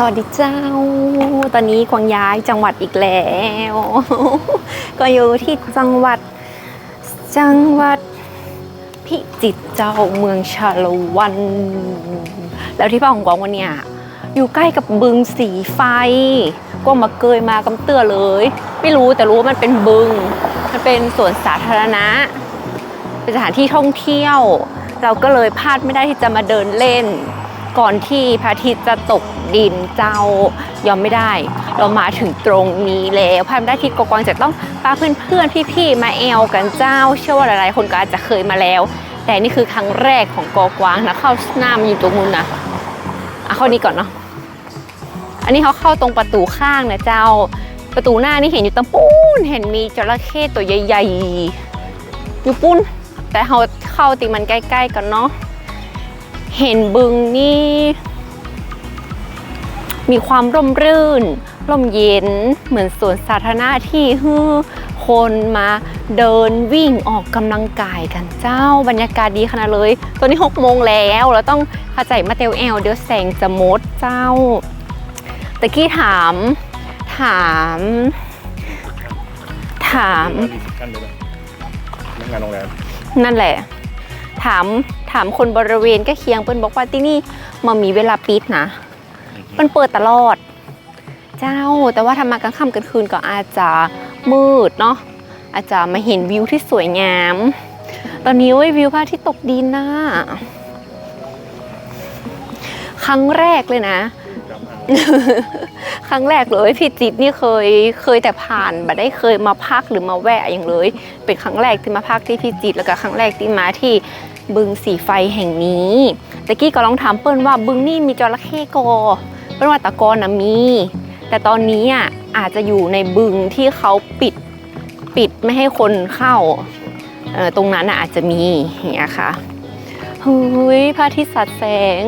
สวัสดีเจ้า ตอนนี้กวางย้ายจังหวัดอีกแล้ว ก็อยู่ที่จังหวัด จังหวัดพิจิตรเจ้าเมืองชาละวัน แล้วที่พ่อของกวางวันเนี้ยอยู่ใกล้กับบึงสีไฟ ก็มาเกยมากำเตือเลย ไม่รู้แต่รู้ว่ามันเป็นบึง มันเป็นสวนสาธารณะ เป็นสถานที่ท่องเที่ยว เราก็เลยพลาดไม่ได้ที่จะมาเดินเล่น ก่อนที่พระอาทิตย์จะตกดินเจ้ายอมไม่ได้ เรามาถึงตรงนี้แล้วพลาดไม่ได้ที่กกวางจะต้องพาเพื่อนๆพี่ๆมาแอลกันเจ้า เชื่อว่าหลายๆคนก็อาจจะเคยมาแล้ว แต่นี่คือครั้งแรกของกกวางนะเข้าหน้ามันอยู่ตรงนู้นนะเอะเข้านี้ก่อนเนาะอันนี้เขาเข้าตรงประตูข้างนะเจ้าประตูหน้านี่เห็นอยู่ตรงปูนเห็นมีจระเข้ตัวใหญ่ๆอยู่ปุ้นแต่เขาเข้าติมันใกล้ๆกันเนาะ เห็นบึงนี่ มีความร่มรื่น ร่มเย็น เหมือนสวนสาธารณะที่ฮือคนมาเดินวิ่งออกกำลังกายกันเจ้าบรรยากาศดีขนาดเลย ตอนนี้6โมงแล้วเราต้องเข้าใจมาเตลแอลเดี๋ยวแสงจะมดเจ้าตะกี้ถาม ถาม ถามรีเซพชันด้วยนะพนักงานโรงแรม นั่นแหละ ถามถามคนบริเวณใกล้เคียงเปิ้นบอกว่าที่นี่มันมีเวลาปิดนะมันเปิดตลอด เจ้าแต่ว่าทำมากลางค่ำกลางคืนก็อาจจะมืดเนาะอาจจะมาเห็นวิวที่สวยงาม ตอนนี้เว้ยวิวพระอาทิตย์ตกดินนะครั้งแรกเลยนะ ครั้งแรกเลยพี่จิ๊บนี่เคยเคยแต่ผ่านบัได้เคยมาพักหรือมาแวะอย่างเลย เป็นครั้งแรกที่มาพักที่พี่จิตรแล้วก็ครั้งแรกที่มาที่บึงสีไฟแห่งนี้ตะกี้ก็ลองถามเปิ้ลว่าบึงนี่มีจระเข้กอเปิ้ลว่าตะกอนนะมี แต่ตอนนี้อะอาจจะอยู่ในบึงที่เขาปิดปิดไม่ให้คนเข้าตรงนั้นอาจจะมีอย่างเงี้ยค่ะเฮ้ยพระอาทิตย์สัดแสง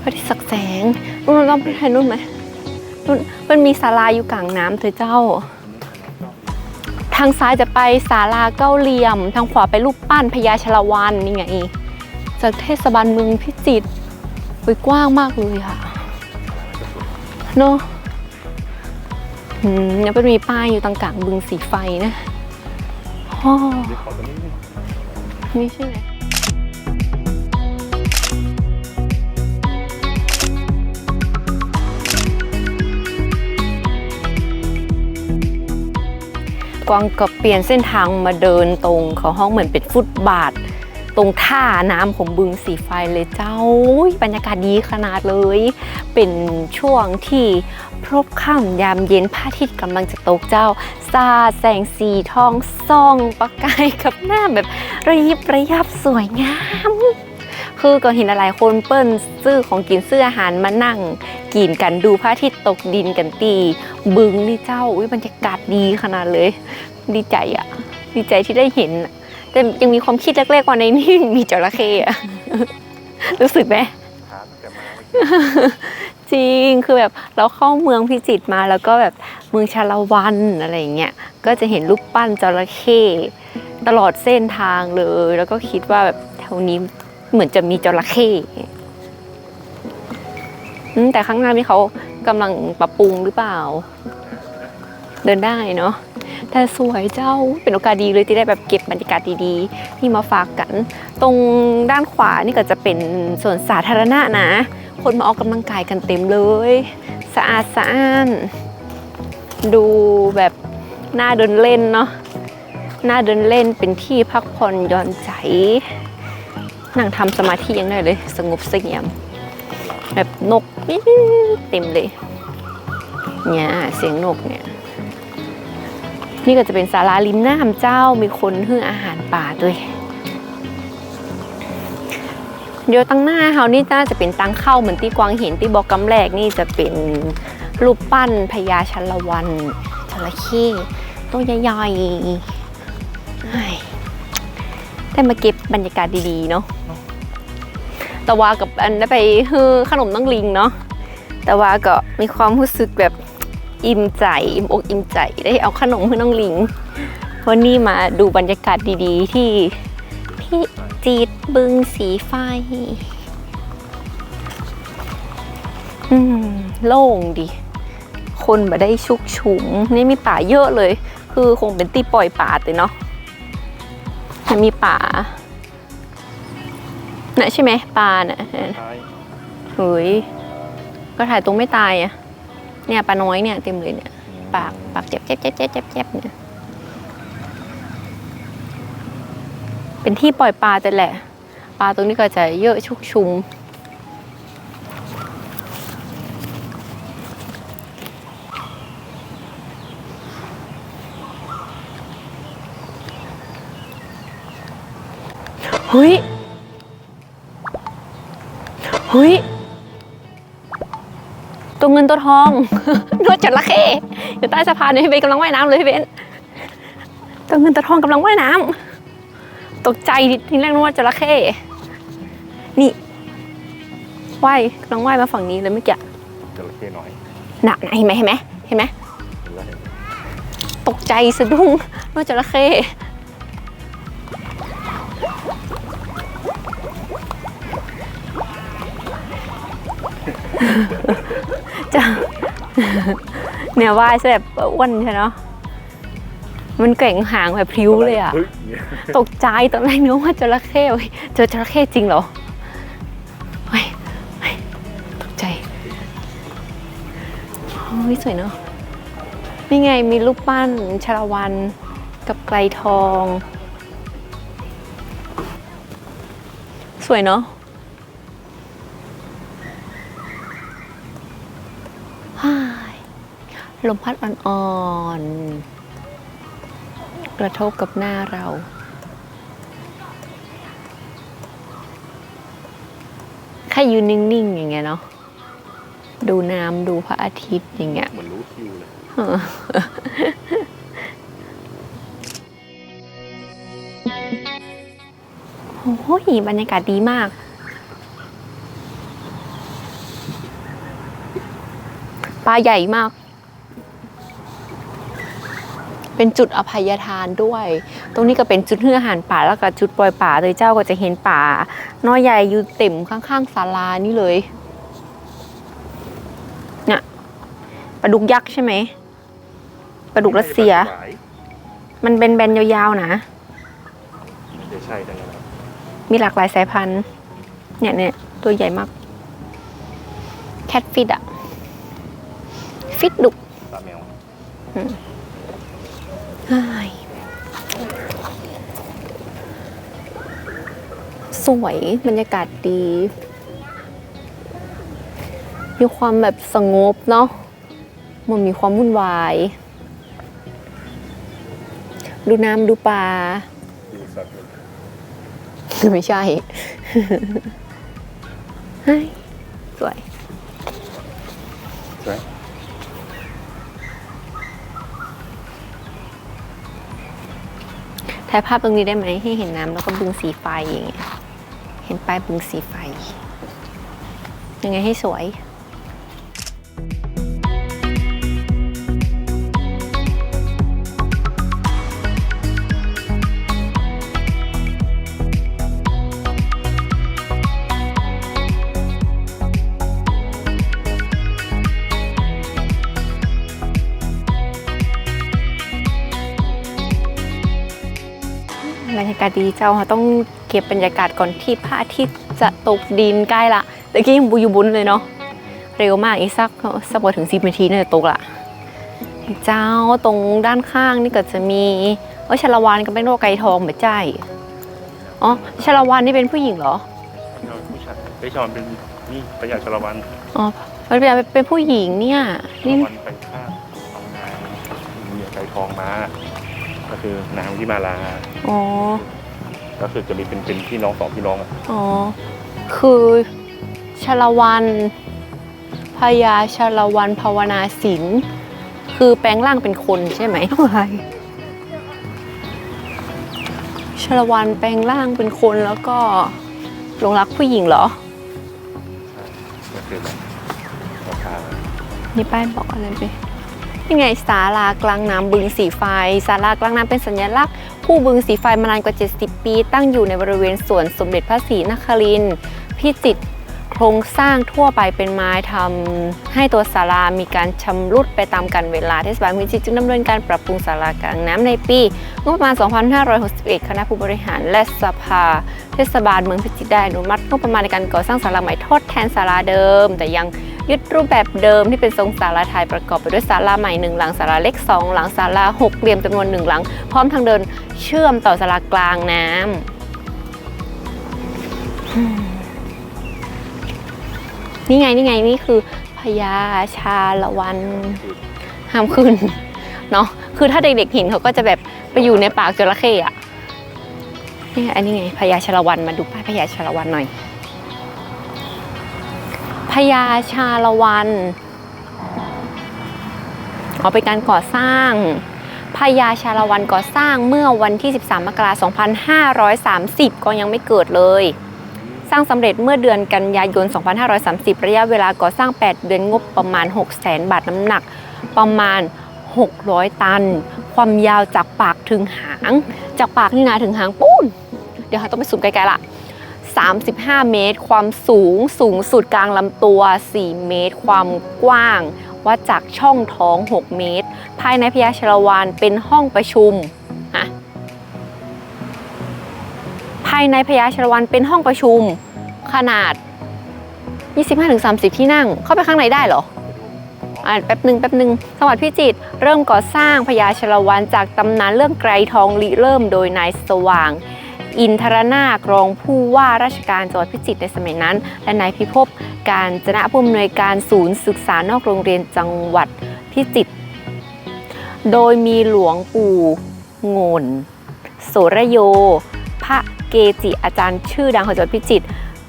พระอาทิตย์สัดแสงนู่นเราไปถ่ายนู่นไหมนู่นมันมีศาลาอยู่กลางน้ำเธอเจ้า ทางซ้ายจะไปศาลาเก้าเหลี่ยม ทางขวาไปรูปปั้นพญาชลวันนี่ไงจากเทศบาลเมืองพิจิตรอุ๊ยกว้างมากเลยค่ะเนอะอืมยังเป็นมีป้ายอยู่ตรงกลางบึงสีไฟนะอ๋อเดี๋ยวขอตัวนี้นี่นี่ใช่ไหม กวางก็เปลี่ยนเส้นทางมาเดินตรงเขาห้องเหมือนเป็นฟุตบาท ตรงท่าน้ำของบึงสีไฟเลยเจ้าอุ๊ยบรรยากาศดีขนาดเลย เป็นช่วงที่พรบค่ำยามเย็นพระอาทิตย์กำลังจะตกเจ้าสาแสงสีทองส่องประกายกับหน้าแบบระยิบระยับสวยงาม คือก็เห็นหลายคนเปิ้นซื้อของกินซื้ออาหารมานั่ง กินกันดูพระอาทิตย์ตกดินกันตี บึงนี่เจ้าอุ้ยบรรยากาศดีขนาดเลย ดีใจอะดีใจที่ได้เห็น แต่ยังมีความคิดแรกๆว่าในนี่มีจระเข้อะรู้สึกไหมจริงคือแบบเราเข้าเมืองพิจิตรมาแล้วก็แบบเมืองชาละวันอะไรอย่างเงี้ยก็จะเห็นรูปปั้นจระเข้ตลอดเส้นทางเลย แล้วก็คิดว่าแบบแถวนี้ เหมือนจะมีจระเข้แต่ข้างหน้านี่เขากำลังปรับปรุงหรือเปล่า เดินได้เนาะแต่สวยเจ้าเป็นโอกาสดีเลยที่ได้แบบเก็บบรรยากาศดีๆที่มาฝากกัน ตรงด้านขวานี่ก็จะเป็นสวนสาธารณะนะ คนมาออกกำลังกายกันเต็มเลย สะอาดสะอ้าน ดูแบบน่าเดินเล่นเนาะน่าเดินเล่นเป็นที่พักผ่อนหย่อนใจ นั่งทำสมาธิยังได้เลย สงบเสงี่ยม แบบนกเต็มเลยเนี่ยเสียงนกเนี่ย นี่ก็จะเป็นศาลาริมน้ำเจ้ามีคนฮื้ออาหารป่าด้วย เดี๋ยวตั้งหน้าเฮานี่น่าจะเป็นตังเข้าเหมือนที่กวางเห็นที่บอกกำแรกนี่จะเป็นรูปปั้นพญาชัละวันจระเข้ตัวใหญ่ๆเฮ้ย ได้มาเก็บบรรยากาศดีๆเนาะแต่ว่ากับอันได้ไปฮือขนมน้องลิงเนาะแต่ว่าก็มีความรู้สึกแบบอิ่มใจอิ่มอกอิ่มใจได้เอาขนมให้น้องลิงวันนี้มาดูบรรยากาศดีๆ ที่ที่จีดบึงสีไฟอืมโล่งดิคนบ่ได้ชุกชุมนี่มีป่าเยอะเลย คือคงเป็นที่ปล่อยป่าแต่เนาะ มันมีป่าน่ะใช่ไหมป่าน่ะท้ายเฮ้ยก็ถ่ายตรงไม่ตายอะเนี่ยปลาน้อยเนี่ยเต็มเลยเนี่ย ปากปากเจ็บเจ็บเจ็บเจ็บเจ็บเจ็บเนี่ย เป็นที่ปล่อยปลาแต่แหละ ปลาตรงนี้ก็จะเยอะชุกชุม เฮ้ยเฮ้ยตัวเงินตัวทองนวดจระเข้อยู่ใต้สะพานเลยพี่เบนกำลังว่ายน้ำเลยพี่เบนตัวเงินตัวทองกำลังว่ายน้ำตกใจทีแรกนึกว่าจระเข้นี่ว่ายกำลังว่ายมาฝั่งนี้เลยเมื่อกี้จระเข้น้อยน่ะน่ะเห็นไหมเห็นไหมเห็นไหมหรือว่าเห็นตกใจสะดุ้งว่าจระเข้ จะเนี่ยว่ายซะแบบอ้วนใช่เนาะมันเก่งหางแบบพริ้วเลยอะฮ้นี่ยตกใจตอนแรกนึกว่าจระเข้เว้ยเจอจระเข้จริงเหรอเฮ้ยเฮ้ยตกใจโอ้ยสวยเนาะนี่ไงมีรูปปั้นชาละวันกับไกลทอง สวยเนาะฮ่าย ลมพัดอ่อนๆ กระทบกับหน้าเรา แค่ยืนนิ่งๆ อย่างเงี้ยเนาะ ดูน้ำดูพระอาทิตย์อย่างเงี้ยมือนรู้คิวเลยโอ้โหบรรยากาศดีมาก ปลาใหญ่มาก เป็นจุดอภัยทานด้วย ตรงนี้ก็เป็นจุดเฮืออาหารป่าแล้วก็จุดปล่อยป่าเลยเจ้าก็จะเห็นป่าน้อยใหญ่อยู่เต็มข้างๆศาลานี่เลยเนี่ยปลาดุกยักษ์ใช่ไหมปลาดุกรัสเซียหลายมันเป็นแบนยาวๆนะไม่ได้ใช่แต่ยังไงมีหลากหลายสายพันธุ์ เนี่ยเนี่ยตัวใหญ่มาก แคทฟิตอะฟิตดุกตาแมวเฮ้ย สวยบรรยากาศดี มีความแบบสงบเนาะมันมีความวุ่นวาย ดูน้ำดูปลาดูสัตว์เลยไม่ใช่เฮ้ยสวย ถ่ายภาพตรงนี้ได้ไหมให้เห็นน้ำแล้วก็บึงสีไฟอย่างเงี้ยเห็นป้ายบึงสีไฟ ยังไงให้สวยากาศดีเจ้าค่ะต้องเก็บบรรยากาศก่อนที่พระอาทิตย์จะตกดินใกล้ละตะกี้ยังบุยบุนเลยเนาะเร็วมากอีกสักสักพอถึงสิบนาทีน่าจะตกละเจ้าตรงด้านข้างนี่ก็จะมีเออชาละวานกับเป็นโรคไก่ทองเหมือนใจอ๋อชาละวานนี่เป็นผู้หญิงเหรอไม่ชอบผู้ชายไอ้ชอนเป็นนี่พญาชลวันอ๋อมันเป็นเป็นผู้หญิงเนี่ยชนี่ลวันไปฆ่าเอานางมีไก่ทองมาก็ คือนางวิมาลา อ๋อ ก็คือจะมีเป็นเป็นพี่น้องสองพี่น้องอะอ๋อ คือชาละวันพญาชาละวันภาวนาศิลป์คือแปลงร่างเป็นคนใช่ไหมอะไรชาละวันแปลงร่างเป็นคนแล้วก็หลงรักผู้หญิงเหรอ ก็คือแบบราคา นี่ป้ายบอกอะไรไป นี่ไงศาลากลางน้ำบึงสีไฟศาลากลางน้ำเป็นสัญลักษณ์ผู้บึงสีไฟมานานกว่า 70 ปี ตั้งอยู่ในบริเวณสวนสมเด็จพระศรีนครินทร์พิจิตรคครงสร้างทั่วไปเป็นไม้ทำให้ตัวศาลามีการชำรุดไปตามกันเวลาเทศบาลพิจิตรจึงดำเนินการปรับปรุงศาลากลางน้ำในปีงบประมาณ 2561 คณะผู้บริหารและสภา เทศบาลเมืองพิจิตรได้อนุมัติงบประมาณในการก่อสร้างศาลาใหม่ทดแทนศาลาเดิม แต่ยัง ยึดรูปแบบเดิมที่เป็นทรงศาลาไทยประกอบไปด้วยศาลาใหม่หนึ่งหลังศาลาเล็กสองหลังศาลาหกเหลี่ยมจำนวนหนึ่งหลัง พร้อมทางเดินเชื่อมต่อศาลากลางน้ำนี่ไงนี่ไงนี่คือพญาชาละวันห้ามขึ้นเนาะคือถ้าเด็กๆเห็นเขาก็จะแบบไปอยู่ในปากจระเข้อะนี่ไงอันนี้ไงพญาชาละวันมาดูป้ายพญาชาละวันหน่อย พญาชาละวันเอาเป็นการก่อสร้างพญาชาละวันก่อสร้างเมื่อวันที่ 13 มกราคม 2530 ก็ยังไม่เกิดเลย สร้างสำเร็จเมื่อเดือนกันยายน 2530 ระยะเวลาก่อสร้าง 8 เดือนงบประมาณ 6 0 0 0 0 0 บาทน้ำหนักประมาณ 600 ตัน ความยาวจากปากถึงหาง จากปากนี่นะถึงหางปุ้นเดี๋ยวเราต้องไปสูมไกลๆละ 35 เมตร ความสูงสูงสุดกลางลำตัว 4 เมตร ความกว้าง วัดจากช่องท้อง 6 เมตร ภายในพญาชลวานเป็นห้องประชุมฮะภายในพญาชลวันเป็นห้องประชุม ขนาด 25-30 ที่นั่ง เข้าไปข้างในได้เหรออ่าแป๊บหนึ่งแป๊บหนึ่งจังหวัดพิจิตรเริ่มก่อสร้างพญาชลวันจากตำนานเรื่องไกรทองลิเริ่มโดยนายสว่าง อินทรนาครองผู้ว่าราชการจังหวัดพิจิตรในสมัยนั้น และนายพิภพการจนะผู้อำนวยการศูนย์ศึกษานอกโรงเรียนจังหวัดพิจิตรโดยมีหลวงปู่งนโสระโย พระเกจิอาจารย์ชื่อดังของจังหวัดพิจิตร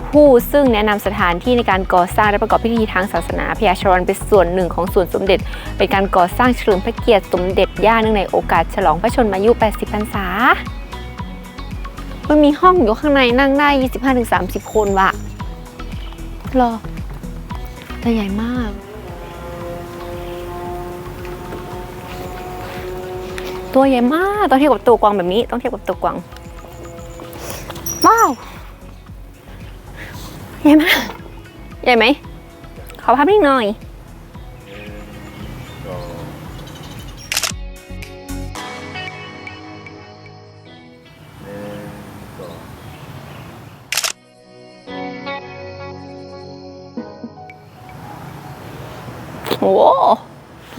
ผู้ซึ่งแนะนำสถานที่ในการก่อสร้างและประกอบพิธีทางศาสนาพญาชรนเป็นส่วนหนึ่งของส่วนสมเด็จ เป็นการก่อสร้างเฉลิมพระเกียรติสมเด็จย่าเนื่องในโอกาสฉลองพระชนมายุ 80 พรรษา มันมีห้องอยู่ข้างในนั่งได้ 25-30 คนว่ะรอแต่ใหญ่มาก ตัวใหญ่มากต้องเทียบกับตัวกวางแบบนี้ ต้องเทียบกับตัวกวาง ว้าว ใหญ่มาก ใหญ่ไหม ขอภาพนิ่งหน่อย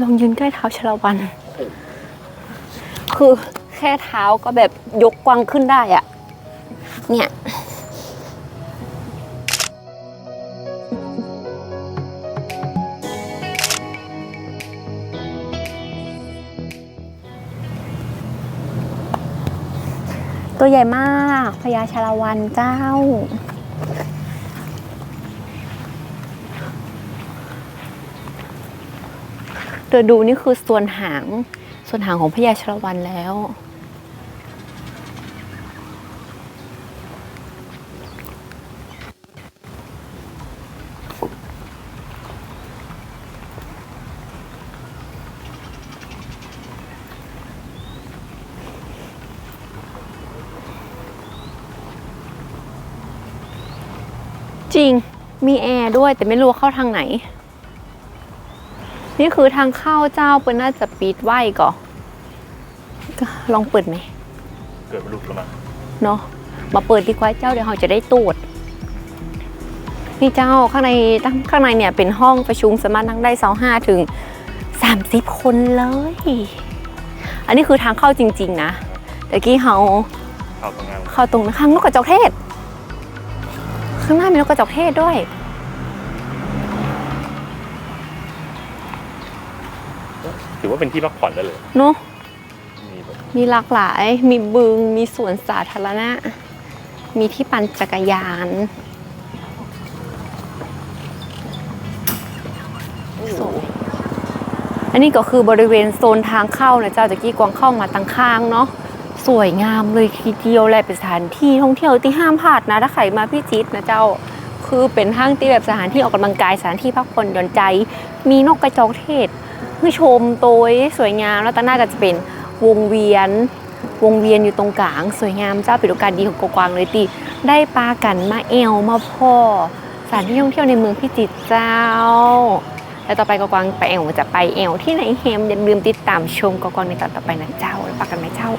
ลองยืนใกล้เท้าชลวัน คือแค่เท้าก็แบบยกกวางขึ้นได้อะเนี่ยตัวใหญ่มากพญาชาละวันเจ้า เดินดูนี่คือส่วนหาง ส่วนหางของพญาชละวันแล้ว จริงมีแอร์ด้วยแต่ไม่รู้เข้าทางไหน นี่คือทางเข้าเจ้าเปิ้ลน่าจะปิดไว้ก่อนก็ลองเปิดไหม เกิดมาลุกแล้วมาเนาะมาเปิดดีกว่าเจ้าเดี๋ยวเราจะได้ตรวจนี่เจ้าข้างในข้างในเนี่ยเป็นห้องประชุมสามารถนั่งได้สองห้าถึงสามสิบคนเลย อันนี้คือทางเข้าจริง ๆ นะแต่กี้เราเข้าตรงงานเข้าตรงข้างนกกระจอกเทศ ข้างหน้ามีนกกระจอกเทศด้วย ว่าเป็นที่พักผ่อนได้เลยเนาะมีแบบมีหลากหลาย มีบึง มีสวนสาธารณะ มีที่ปั่นจักรยาน สวย อันนี้ก็คือบริเวณโซนทางเข้านะเจ้าตะกี้กวางเข้ามาตั้งข้างเนาะ สวยงามเลยทีเดียวและเป็นสถานที่ท่องเที่ยวที่ห้ามพลาดนะ ถ้าใครมาพิจิตรนะเจ้า คือเป็นห้างที่แบบสถานที่ออกกำลังกายสถานที่พักผ่อนหย่อนใจ มีนกกระจอกเทศ ให้ชมโตยสวยงามแล้วตางหน้าก็จะเป็นวงเวียน วงเวียนอยู่ตรงกลาง สวยงามเจ้าเป็นโอกาสดีของกวางเลยตีได้ปลากันมาเอวมาพ่อสถานที่ท่องเที่ยวในเมืองพิจิตรเจ้า แล้วต่อไปกกวางไปแอวจะไปแอวที่ไหนเฮมอย่าลืมติดตามชมกกวางในตอนต่อไปนะเจ้าแล้วปากกันไหมเจ้า